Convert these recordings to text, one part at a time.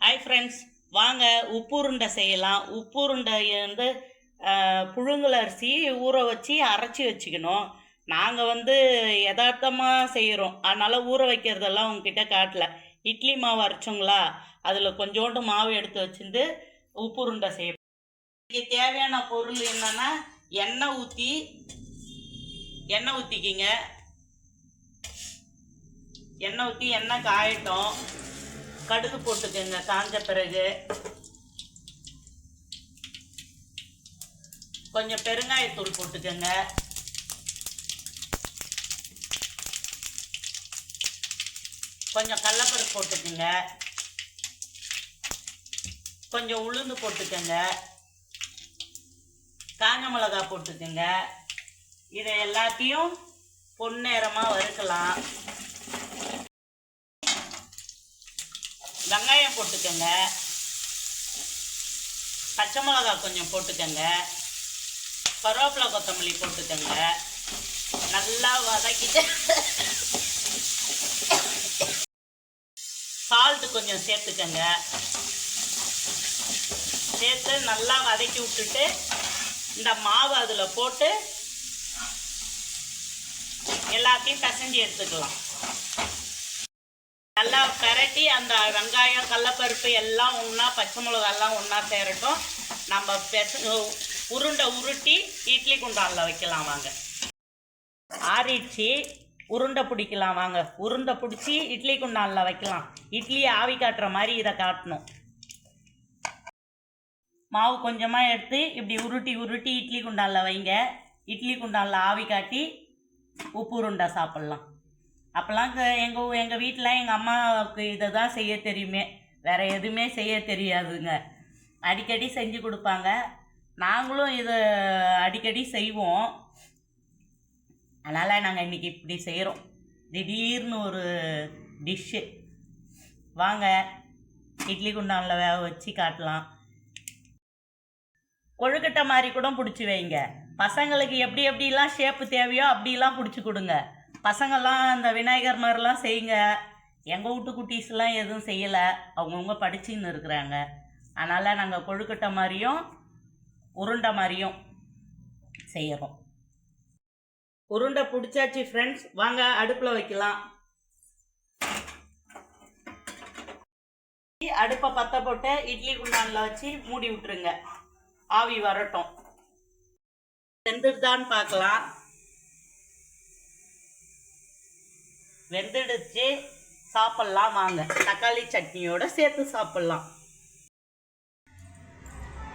Hi friends வாங்க உப்புருண்டை செய்யலாம். உப்புருண்டை வந்து அஹ், புழுங்கல் அரிசி ஊற வச்சு அரைச்சி வச்சுக்கணும். நாங்கள் வந்து யதார்த்தமாக செய்கிறோம் அதனால் ஊற வைக்கிறதெல்லாம் உங்ககிட்ட காட்டல. இட்லி மாவு அரைச்சோங்களா? அதில் கொஞ்சோண்டு மாவு எடுத்து வச்சுட்டு உப்புருண்டை செய்யணும் இதுக்கு தேவையான பொருள் என்னென்னா எண்ணெய் ஊற்றி எண்ணெய் ஊற்றிக்கிங்க எண்ணெய் ஊற்றி எண்ணெய் காயட்டும். கடுகு போட்டுக்கோங்க காஞ்ச பிறகு. கொஞ்சம் பெருங்காயத்தூள் போட்டுக்கோங்க. கொஞ்சம் கடலப்பருப்பு போட்டுக்கோங்க. கொஞ்சம் உளுந்து போட்டுக்கோங்க. காஞ்ச மிளகா போட்டுக்கோங்க. இதை எல்லாத்தையும் பொன்னேரமாக வறுக்கலாம். வெங்காயம் போட்டுக்கோங்க. பச்சை மிளகா கொஞ்சம் போட்டுக்கோங்க. கருவேப்பிலை கொத்தமல்லி போட்டுக்கோங்க. நல்லா வதக்கிட்டு சால்ட்டு கொஞ்சம் சேர்த்துக்கோங்க. சேர்த்து நல்லா வதக்கி விட்டுட்டு இந்த மாவு அதில் போட்டு எல்லாத்தையும் பிசைஞ்சு எடுத்துக்கலாம். பெரட்டி அந்த வெங்காயம் கடலப்பருப்பு எல்லாம் ஒன்றா பச்சை மிளகா எல்லாம் ஒன்றா சேரட்டும். நம்ம பெச உருண்டை உருட்டி இட்லி குண்டானில் வைக்கலாம் வாங்க. ஆறிடுச்சு உருண்டை பிடிக்கலாம் வாங்க. உருண்டை பிடிச்சி இட்லி குண்டானில் வைக்கலாம். இட்லியை ஆவி காட்டுற மாதிரி இதை காட்டணும். மாவு கொஞ்சமாக எடுத்து இப்படி உருட்டி உருட்டி இட்லி குண்டானில் வைங்க. இட்லி குண்டானில் ஆவி காட்டி உப்பு உருண்டை சாப்பிட்லாம். அப்போல்லாம் எங்கள் எங்கள் வீட்டில் எங்கள் அம்மாவுக்கு இதை தான் செய்ய தெரியுமே. வேறு எதுவுமே செய்ய தெரியாதுங்க. அடிக்கடி செஞ்சு கொடுப்பாங்க. நாங்களும் இதை அடிக்கடி செய்வோம். அதனால் நாங்கள் இன்றைக்கி இப்படி செய்கிறோம் திடீர்னு ஒரு டிஷ்ஷு வாங்க இட்லி குண்டானில் வேக வச்சு காட்டலாம். கொழுக்கட்டை மாதிரி கூட பிடிச்சி வைங்க. பசங்களுக்கு எப்படி எப்படிலாம் ஷேப்பு தேவையோ அப்படிலாம் பிடிச்சி கொடுங்க. பசங்கள்லாம் அந்த விநாயகர் மாதிரிலாம் செய்யுங்க. எங்கள் வீட்டு குட்டீஸ்லாம் எதுவும் செய்யலை. அவங்கவுங்க படிச்சுன்னு இருக்கிறாங்க. அதனால் நாங்கள் கொழுக்கட்டை மாதிரியும் உருண்டை மாதிரியும் செய்கிறோம் உருண்டை பிடிச்சாச்சு ஃப்ரெண்ட்ஸ் வாங்க அடுப்பில் வைக்கலாம். அடுப்பை பற்ற போட்டு இட்லி குண்டானில் வச்சு மூடி விட்டுருங்க. ஆவி வரட்டும். வெந்துடுதான்னு பார்க்கலாம். வெந்துடுச்சு சாப்பிட்லாம் வாங்க. தக்காளி சட்னியோடு சேர்த்து சாப்பிட்லாம்.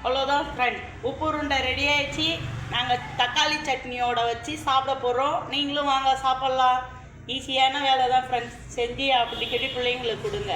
அவ்வளோதான் ஃப்ரெண்ட் உப்பு உருண்டை ரெடி ஆயிடுச்சு. நாங்கள் தக்காளி சட்னியோட வச்சு சாப்பிட போகிறோம் நீங்களும் வாங்க சாப்பிட்லாம். ஈஸியான வேலை தான் ஃப்ரெண்ட்ஸ் செஞ்சு அப்படி கட்டி பிள்ளைங்களுக்கு கொடுங்க.